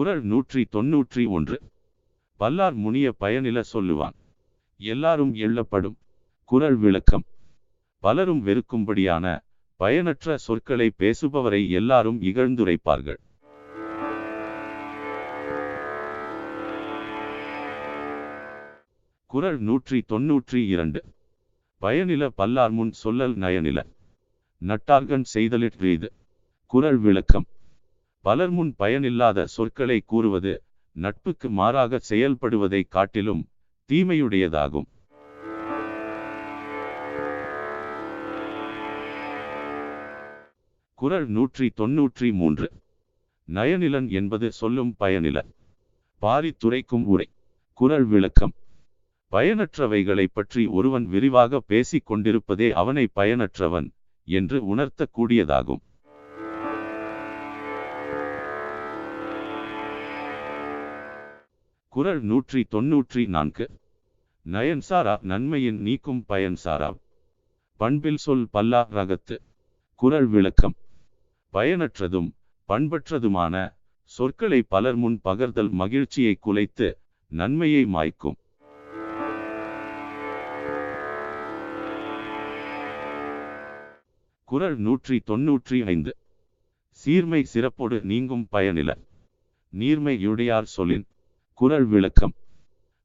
குரல் நூற்றி தொன்னூற்றி ஒன்று. பல்லார் முனிய பயனில சொல்லுவான். எல்லாரும் எள்ளப்படும். குரல் விளக்கம். பலரும் வெறுக்கும்படியான பயனற்ற சொற்களை பேசுபவரை எல்லாரும் இகழ்ந்துரைப்பார்கள். குரல் நூற்றி தொன்னூற்றி இரண்டு. பயனில பல்லார் முன் சொல்லல் நயனில. நட்டார்கன் செய்தலிற்று குரல் விளக்கம். பலர் முன் பயனில்லாத சொற்களை கூறுவது நட்புக்கு மாறாக செயல்படுவதை காட்டிலும் தீமையுடையதாகும். குறள் நூற்றி தொன்னூற்றி மூன்று. நயனிலன் என்பது சொல்லும் பயனில. பாரித்துரைக்கும் உரை. குரல் விளக்கம். பயனற்றவைகளை பற்றி ஒருவன் விரிவாக பேசிக் கொண்டிருப்பதே அவனை பயனற்றவன் என்று உணர்த்தக்கூடியதாகும். குரல் நூற்றி தொன்னூற்றி நான்கு. நயன்சாரா நன்மையின் நீக்கும் பயன்சாரா பண்பில் சொல் பல்லா ரகத்து. குரல் விளக்கம். பயனற்றதும் பண்பற்றதுமான சொற்களை பலர் முன் பகர்தல் மகிழ்ச்சியை குலைத்து நன்மையை மாய்க்கும். குரல் நூற்றி தொன்னூற்றி ஐந்து. சீர்மை சிறப்போடு நீங்கும் பயனில. நீர்மையுடையார் சொல்லின். குரல் விளக்கம்.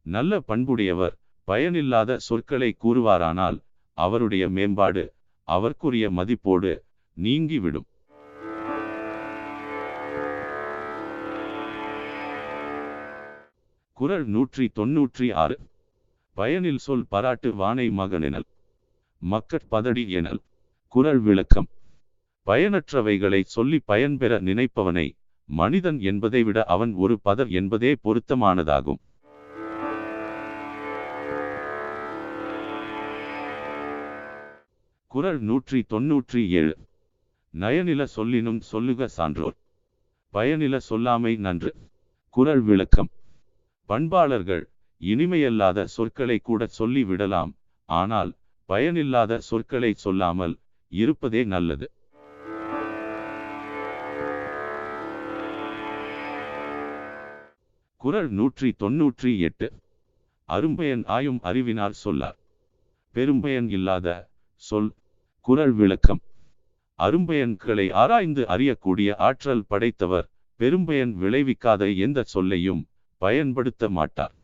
நல்ல பண்புடையவர் பயனில்லாத சொற்களை கூறுவாரானால் அவருடைய மேம்பாடு அவர்க்குரிய மதிப்போடு நீங்கிவிடும். குரல் நூற்றி தொன்னூற்றி ஆறு பயனில் சொல் பாராட்டு வானை மகனெனல். மக்கட் பதடி எனல். குரல் விளக்கம். பயனற்றவைகளை சொல்லி பயன்பெற நினைப்பவனை மனிதன் என்பதை விட அவன் ஒரு பதர் என்பதே பொருத்தமானதாகும். குரல் நூற்றி தொன்னூற்றி ஏழு. நயனில சொல்லினும் சொல்லுக சான்றோர். பயனில சொல்லாமை நன்று. குரல் விளக்கம். பண்பாளர்கள் இனிமையல்லாத சொற்களை கூட சொல்லி விடலாம் ஆனால் பயனில்லாத சொற்களை சொல்லாமல் இருப்பதே நல்லது. குரல் நூற்றி தொன்னூற்றி எட்டு. அரும்பயன் ஆயும் அறிவினார் சொல்லார். பெரும்பயன் இல்லாத சொல் குரல் விளக்கம். அரும்பயன்களை ஆராய்ந்து அறியக்கூடிய ஆற்றல் படைத்தவர் பெரும்பயன் விளைவிக்காத எந்த சொல்லையும் பயன்படுத்த மாட்டார்.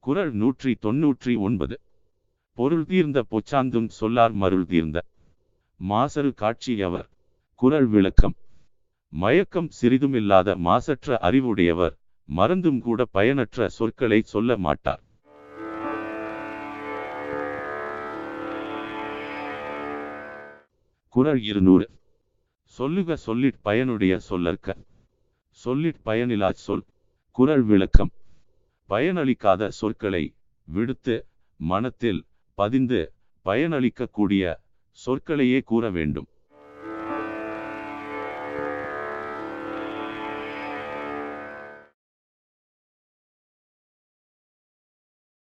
குரல் நூற்றி தொன்னூற்றி ஒன்பது. பொருள் தீர்ந்த பொச்சாந்தும் சொல்லார் மருள் தீர்ந்த. மாசரு காட்சியவர் குரல் விளக்கம். மயக்கம் சிறிதுமில்லாத மாசற்ற அறிவுடையவர் மறந்தும் கூட பயனற்ற சொற்களை சொல்ல மாட்டார். குறள் இருநூறு. சொல்லுக சொல்லிற் பயனுடைய சொல்லற்க. சொல்லிற் பயனிலா சொல். குரல் விளக்கம். பயனளிக்காத சொற்களை விடுத்து மனத்தில் பதிந்து பயனளிக்கக்கூடிய சொற்களையே கூற வேண்டும்.